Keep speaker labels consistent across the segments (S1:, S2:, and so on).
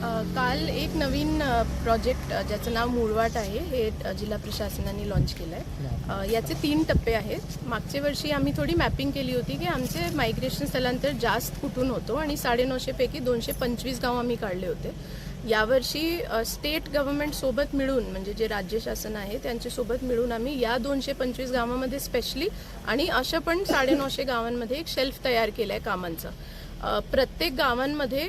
S1: काल एक नवीन प्रोजेक्ट ज्याचं नाव मूळवाट आहे हे जिल्हा प्रशासनाने लॉन्च केलं आहे याचे तीन टप्पे आहेत. मागच्या वर्षी आम्ही थोडी मॅपिंग केली होती की आमचे मायग्रेशन स्थलांतर जास्त कुठून होतो आणि साडेनऊशेपैकी दोनशे पंचवीस गाव आम्ही काढले होते. यावर्षी स्टेट गव्हर्नमेंट सोबत मिळून म्हणजे जे राज्य शासन आहे त्यांच्यासोबत मिळून आम्ही या दोनशे पंचवीस गावामध्ये स्पेशली आणि अशा पण साडेनऊशे गावांमध्ये एक शेल्फ तयार केलं आहे कामांचं. प्रत्येक गावांमध्ये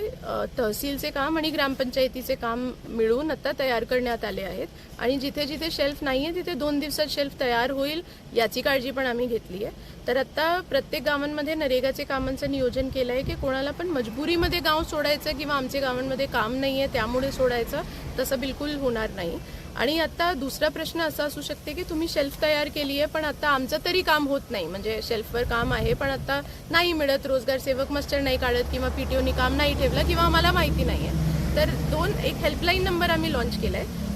S1: तहसीलचे काम आणि ग्रामपंचायतीचे काम मिळून आता तयार करण्यात आले आहेत. आणि जिथे जिथे शेल्फ नाही आहे तिथे दोन दिवसात शेल्फ तयार होईल याची काळजी पण आम्ही घेतली आहे. तर आत्ता प्रत्येक गावांमध्ये नरेगाचे कामांचं नियोजन केलं आहे की कोणाला पण मजबुरीमध्ये गाव सोडायचं किंवा आमच्या गावांमध्ये काम नाही आहे त्यामुळे सोडायचं तसं बिलकुल होणार नाही. आणि आता दुसरा प्रश्न असा असू शकते की तुम्ही शेल्फ तयार केली आहे पण आता आमचं तरी काम होत नाही. म्हणजे शेल्फवर काम आहे पण आता नाही मिळत. रोजगार सेवक मस्टर नाही काढत किंवा पी पीटीओनी काम नाही ठेवलं किंवा आम्हाला माहिती नाही आहे. तर दोन एक हेल्पलाईन नंबर आम्ही लॉन्च केला आहे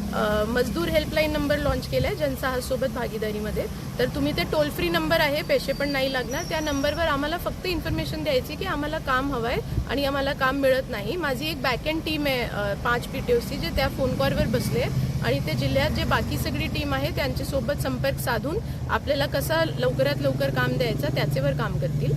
S1: मजदूर हेल्पलाईन नंबर लॉन्च केला आहे जनसाहसोबत भागीदारीमध्ये. तर तुम्ही ते टोल फ्री नंबर आहे पैसे पण नाही लागणार. त्या नंबरवर आम्हाला फक्त इन्फॉर्मेशन द्यायची की आम्हाला काम हवं आहे आणि आम्हाला काम मिळत नाही. माझी एक बॅकएंड टीम आहे पाच पी टी ओची जे त्या फोन कॉलवर बसले आणि ते जिल्ह्यात जे बाकी सगळी टीम आहे त्यांच्यासोबत संपर्क साधून आपल्याला कसा लवकरात लवकर काम द्यायचं त्याचेवर काम करतील.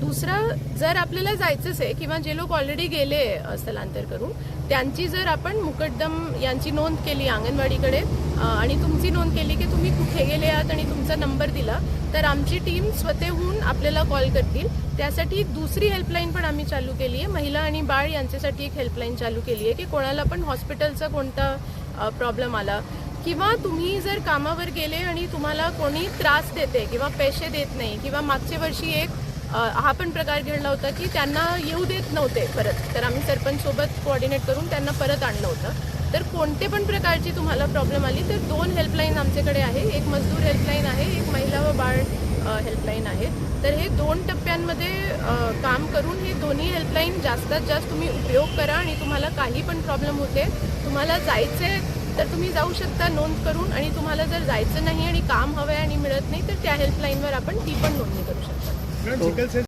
S1: दुसरं जर आपल्याला जायचंच आहे किंवा जे लोक ऑलरेडी गेले स्थलांतर करून त्यांची जर आपण मुकड्दम यांची नोंद केली अंगणवाडीकडे आणि तुमची नोंद केली की तुम्ही कुठे गेले आहात आणि तुमचा नंबर दिला तर आमची टीम स्वतःहून आपल्याला कॉल करतील. त्यासाठी दुसरी हेल्पलाईन पण आम्ही चालू केली आहे महिला आणि बाळ यांच्यासाठी एक हेल्पलाईन चालू केली आहे की कोणाला पण हॉस्पिटलचा कोणता प्रॉब्लेम आला. किंवा तुम्ही जर कामावर गेले आणि तुम्हाला कोणी त्रास देते किंवा पैसे देत नाही किंवा मागच्या वर्षी एक हा पण प्रकार घडला होता की त्यांना येऊ देत नव्हते परत. तर आम्ही सरपंचसोबत कोऑर्डिनेट करून त्यांना परत आणलं होतं. तर कोणते पण प्रकारची तुम्हाला प्रॉब्लेम आली तर दोन हेल्पलाईन आमच्याकडे आहे. एक मजदूर हेल्पलाईन आहे एक महिला व बाळ हेल्पलाईन आहे. तर हे दोन टप्प्यांमध्ये काम करून हे दोन्ही हेल्पलाईन जास्तीत जास्त तुम्ही उपयोग करा आणि तुम्हाला काही पण प्रॉब्लेम होते तुम्हाला जायचे तर तुम्ही जाऊ शकता नोंद करून. आणि तुम्हाला जर जायचं नाही आणि काम हवं आहे आणि मिळत नाही तर त्या हेल्पलाईनवर आपण ती पण नोंदणी करू शकता.